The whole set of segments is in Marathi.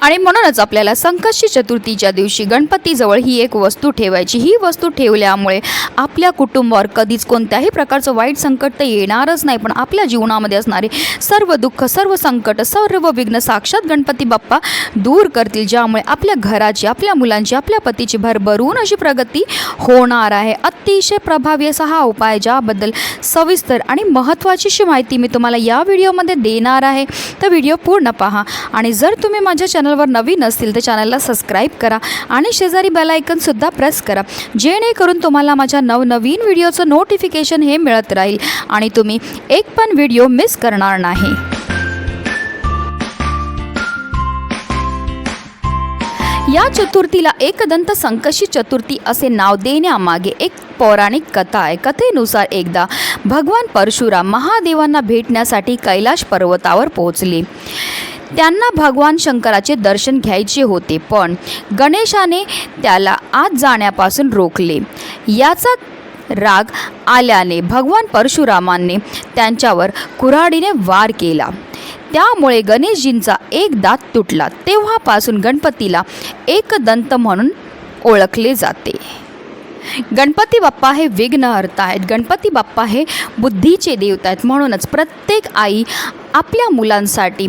आणि म्हणूनच आपल्याला संकष्टी चतुर्थीच्या दिवशी गणपतीजवळ ही एक वस्तू ठेवायची. ही वस्तू ठेवल्यामुळे आपल्या कुटुंबावर कधीच कोणत्याही प्रकारचं वाईट संकट तर येणारच नाही. पण आपल्या जीवनामध्ये असणारे सर्व दुःख सर्व संकट सर्व विघ्न साक्षात गणपती बाप्पा दूर करतील. ज्यामुळे आपल्या घराची आपल्या मुलांची आपल्या पतीची भरभरून अशी प्रगती होणार आहे. अतिशय प्रभावी असा हा उपाय ज्याबद्दल सविस्तर आणि महत्त्वाची अशी माहिती मी तुम्हाला या व्हिडिओमध्ये देणार आहे. तर व्हिडिओ पूर्ण पहा आणि जर तुम्ही माझ्या चॅनलवर नवीन असतील तर चॅनलला सबस्क्राईब करा आणि शेजारी बेल आयकनसुद्धा प्रेस करा. जेणेकरून तुम्हाला माझ्या नवनवीन व्हिडिओचं नोटिफिकेशन हे मिळत राहील आणि तुम्ही एक पण व्हिडिओ मिस करणार नाही. या चतुर्थीला एकदंत संकशी चतुर्थी असे नाव देण्यामागे एक पौराणिक कथा आहे. कथेनुसार एकदा भगवान परशुराम महादेवांना भेटण्यासाठी कैलाश पर्वतावर पोहोचले. त्यांना भगवान शंकराचे दर्शन घ्यायचे होते पण गणेशाने त्याला आत जाण्यापासून रोखले. याचा राग आल्याने भगवान परशुरामांनी त्यांच्यावर कुऱ्हाडीने वार केला. त्यामुळे गणेशजींचा एक दात तुटला. तेव्हापासून गणपतीला एकदंत म्हणून ओळखले जाते. गणपती बाप्पा हे विघ्नहर्ता आहेत. गणपती बाप्पा हे बुद्धीचे देवता आहेत. म्हणूनच प्रत्येक आई आपल्या मुलांसाठी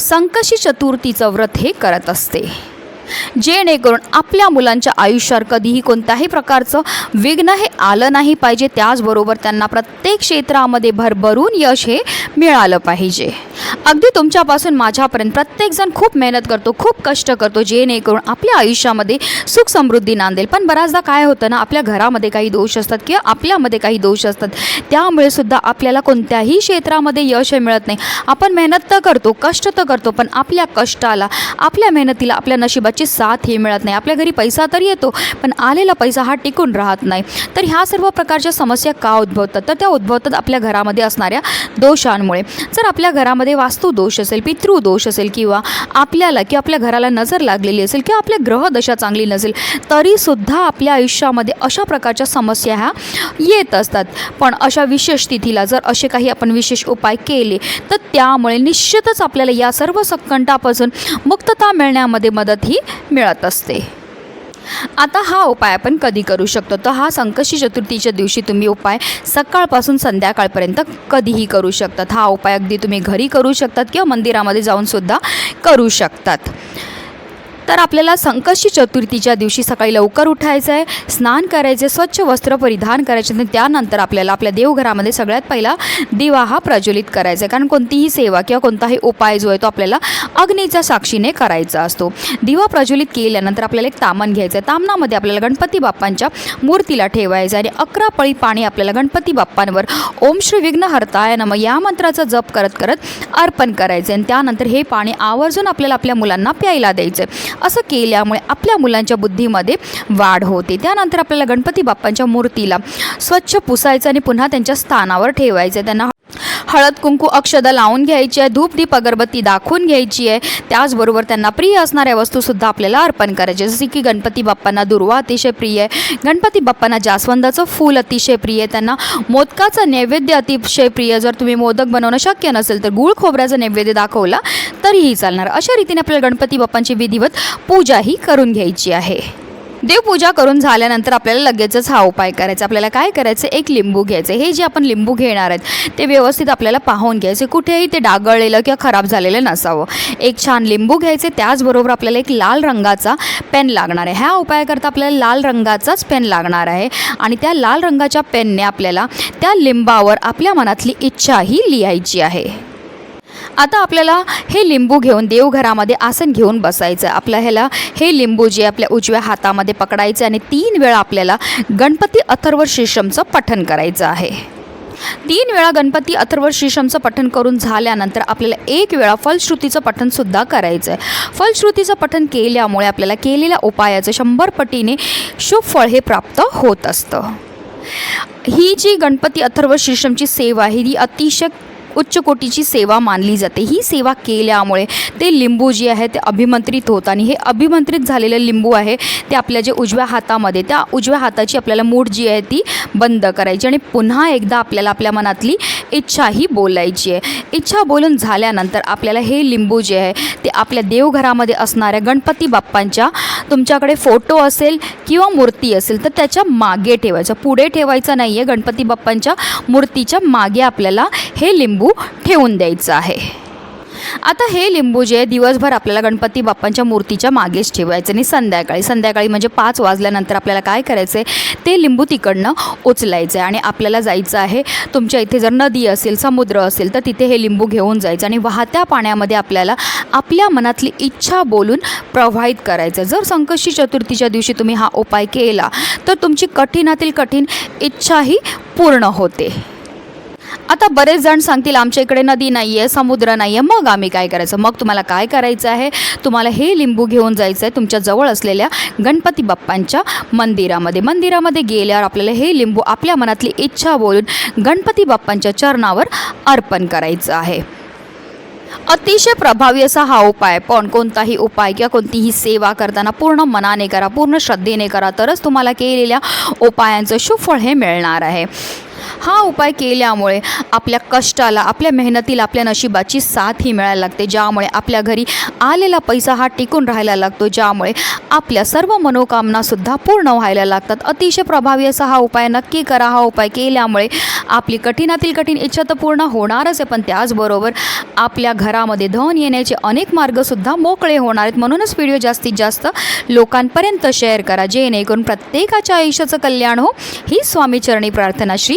संकशी चतुर्थीचं व्रत हे करत असते. जेणेकरून आपल्या मुलांच्या आयुष्यावर कधीही कोणत्याही प्रकारचं विघ्न हे आलं नाही पाहिजे. त्याचबरोबर त्यांना प्रत्येक क्षेत्रामध्ये भरभरून यश हे मिळालं पाहिजे. अगदी तुमच्यापासून माझ्यापर्यंत प्रत्येकजण खूप मेहनत करतो खूप कष्ट करतो जेणेकरून आपल्या आयुष्यामध्ये सुख समृद्धी नांदेल. पण बऱ्याचदा काय होतं ना आपल्या घरामध्ये काही दोष असतात किंवा आपल्यामध्ये काही दोष असतात. त्यामुळे सुद्धा आपल्याला कोणत्याही क्षेत्रामध्ये यश हे मिळत नाही. आपण मेहनत तर करतो कष्ट तर करतो पण आपल्या कष्टाला आपल्या मेहनतीला आपल्या नशिबाची साथ हे मिळत नाही. आपल्या घरी पैसा तर येतो पण आलेला पैसा हा टिकून राहत नाही. तर ह्या सर्व प्रकारच्या समस्या का उद्भवतात? तर त्या उद्भवतात आपल्या घरामध्ये असणाऱ्या दोषांमुळे. जर आपल्या घरामध्ये वास्तू दोष असेल पितृदोष असेल किंवा आपल्याला किंवा आपल्या घराला नजर लागलेली असेल किंवा आपल्या ग्रहदशा चांगली नसेल तरीसुद्धा आपल्या आयुष्यामध्ये अशा प्रकारच्या समस्या ह्या येत असतात. पण अशा विशेष तिथीला जर असे काही आपण विशेष उपाय केले तर त्यामुळे निश्चितच आपल्याला या सर्व संकटापासून मुक्तता मिळण्यामध्ये मदत ही मिळत असते. आता हा उपाय आपण कधी करू शकतो? तर हा संकष्टी चतुर्थीच्या दिवशी तुम्ही उपाय सकाळपासून संध्याकाळपर्यंत कधीही करू शकतात. हा उपाय अगदी तुम्ही घरी करू शकतात किंवा मंदिरामध्ये जाऊनसुद्धा करू शकतात. तर आपल्याला संकष्टी चतुर्थीच्या दिवशी सकाळी लवकर उठायचं आहे स्नान करायचे स्वच्छ वस्त्र परिधान करायचे आणि त्यानंतर आपल्याला आपल्या देवघरामध्ये सगळ्यात पहिला दिवा हा प्रज्वलित करायचा आहे. कारण कोणतीही सेवा किंवा कोणताही उपाय जो आहे तो आपल्याला अग्नीच्या साक्षीने करायचा असतो. दिवा प्रज्वलित केल्यानंतर आपल्याला एक तामण घ्यायचं आहे. तामणामध्ये आपल्याला गणपती बाप्पांच्या मूर्तीला ठेवायचं आहे आणि अकरा पळी पाणी आपल्याला गणपती बाप्पांवर ओम श्री विघ्न हरताय नम या मंत्राचा जप करत करत अर्पण करायचं आणि त्यानंतर हे पाणी आवर्जून आपल्याला आपल्या मुलांना प्यायला द्यायचं आहे. असं केल्यामुळे आपल्या मुलांच्या बुद्धीमध्ये वाढ होते. त्यानंतर आपल्याला गणपती बाप्पांच्या मूर्तीला स्वच्छ पुसायचं आणि पुन्हा त्यांच्या स्थानावर ठेवायचं. त्यांना हळद कुंकू अक्षदा लावून घ्यायची आहे धूप दीप अगरबत्ती दाखवून घ्यायची आहे. त्याचबरोबर त्यांना प्रिय असणाऱ्या वस्तूसुद्धा आपल्याला अर्पण करायचे जसे की गणपती बाप्पांना दुर्वा अतिशय प्रिय आहे. गणपती बाप्पांना जास्वंदाचं फूल अतिशय प्रिय आहे. त्यांना मोदकाचं नैवेद्य अतिशय प्रिय जर तुम्ही मोदक बनवणं शक्य नसेल तर गुळ खोबऱ्याचं नैवेद्य दाखवला तरीही चालणार. अशा रीतीने आपल्याला गणपती बाप्पांची विधिवत पूजाही करून घ्यायची आहे. देवपूजा करून झाल्यानंतर आपल्याला लगेचच हा उपाय करायचा. आपल्याला काय करायचं? एक लिंबू घ्यायचं. हे जे आपण लिंबू घेणार आहेत ते व्यवस्थित आपल्याला पाहून घ्यायचे. कुठेही ते डागळलेलं किंवा खराब झालेलं नसावं. एक छान लिंबू घ्यायचे त्याचबरोबर आपल्याला एक लाल रंगाचा पेन लागणार आहे. ह्या उपायाकरता आपल्याला लाल रंगाचाच पेन लागणार आहे आणि त्या लाल रंगाच्या पेनने आपल्याला त्या लिंबावर आपल्या मनातली इच्छाही लिहायची आहे. आता आपल्याला हे लिंबू घेऊन देवघरामध्ये आसन घेऊन बसायचं आहे. आपल्या ह्याला हे लिंबू जे आपल्या उजव्या हातामध्ये पकडायचं आणि तीन वेळा आपल्याला गणपती अथर्व श्रीशमचं पठण करायचं आहे. तीन वेळा गणपती अथर्व श्रीशमचं पठण करून झाल्यानंतर आपल्याला एक वेळा फलश्रुतीचं पठणसुद्धा करायचं आहे. फलश्रुतीचं पठण केल्यामुळे आपल्याला केलेल्या उपायाचं शंभर पटीने शुभ फळ हे प्राप्त होत असतं. ही जी गणपती अथर्व श्रीशमची सेवा आहे ही अतिशय उच्च कोटीची सेवा मानली जाते. ही सेवा केल्यामुळे ते लिंबू जी आहे ते अभिमंत्रित होत आणि हे अभिमंत्रित झालेलं लिंबू आहे ते आपल्या जे उजव्या हातामध्ये त्या उजव्या हाताची आपल्याला मूठ जी आहे ती बंद करायची आणि पुन्हा एकदा आपल्याला आपल्या मनातली इच्छाही बोलायची आहे. इच्छा बोलून झाल्यानंतर आपल्याला हे लिंबू जे आहे ते आपल्या देवघरामध्ये असणाऱ्या गणपती बाप्पांच्या तुमच्याकडे फोटो असेल किंवा मूर्ती असेल तर त्याच्यामागे ठेवायचं. पुढे ठेवायचं नाही आहे गणपती बाप्पांच्या मूर्तीच्या मागे आपल्याला हे लिंबू ठेवून द्यायचं आहे. आता हे लिंबू जे आहे दिवसभर आपल्याला गणपती बाप्पांच्या मूर्तीच्या मागेच ठेवायचं आणि संध्याकाळी संध्याकाळी म्हणजे पाच वाजल्यानंतर आपल्याला काय करायचं आहे ते लिंबू तिकडनं उचलायचं आहे आणि आपल्याला जायचं आहे तुमच्या इथे जर नदी असेल समुद्र असेल तर तिथे हे लिंबू घेऊन जायचं आणि वाहत्या पाण्यामध्ये आपल्याला आपल्या मनातली इच्छा बोलून प्रवाहित करायचं. जर संकष्टी चतुर्थीच्या दिवशी तुम्ही हा उपाय केला तर तुमची कठीणातील कठीण इच्छाही पूर्ण होते. आता बरेच जण सांगतील आमच्या इकडे नदी नाही आहे समुद्र नाही आहे मग आम्ही काय करायचं? मग तुम्हाला काय करायचं आहे? तुम्हाला हे लिंबू घेऊन जायचं आहे तुमच्या जवळ असलेल्या गणपती बाप्पांच्या मंदिरामध्ये. मंदिरामध्ये गेल्यावर आपल्याला हे लिंबू आपल्या मनातली इच्छा बोलून गणपती बाप्पांच्या चरणावर अर्पण करायचं आहे. अतिशय प्रभावी असा हा उपाय. पण कोणताही उपाय किंवा कोणतीही सेवा करताना पूर्ण मनाने करा पूर्ण श्रद्धेने करा तरच तुम्हाला केलेल्या उपायांचं सुफळ हे मिळणार आहे. हा उपाय केल्यामुळे आपल्या कष्टाला आपल्या मेहनतीला आपल्या नशिबाची साथ ही मिळायला लागते. ज्यामुळे आपल्या घरी आलेला पैसा हा टिकून राहायला लागतो. ज्यामुळे आपल्या सर्व मनोकामनासुद्धा पूर्ण व्हायला लागतात. अतिशय प्रभावी असा हा उपाय नक्की करा. हा उपाय केल्यामुळे आपली कठीणातील कठीण इच्छा तर पूर्ण होणारच आहे. पण त्याचबरोबर आपल्या घरामध्ये धन येण्याचे अनेक मार्गसुद्धा मोकळे होणार आहेत. म्हणूनच व्हिडिओ जास्तीत जास्त लोकांपर्यंत शेअर करा. जेणेकरून प्रत्येकाच्या आयुष्याचं कल्याण हो. ही स्वामीचरणी प्रार्थना श्री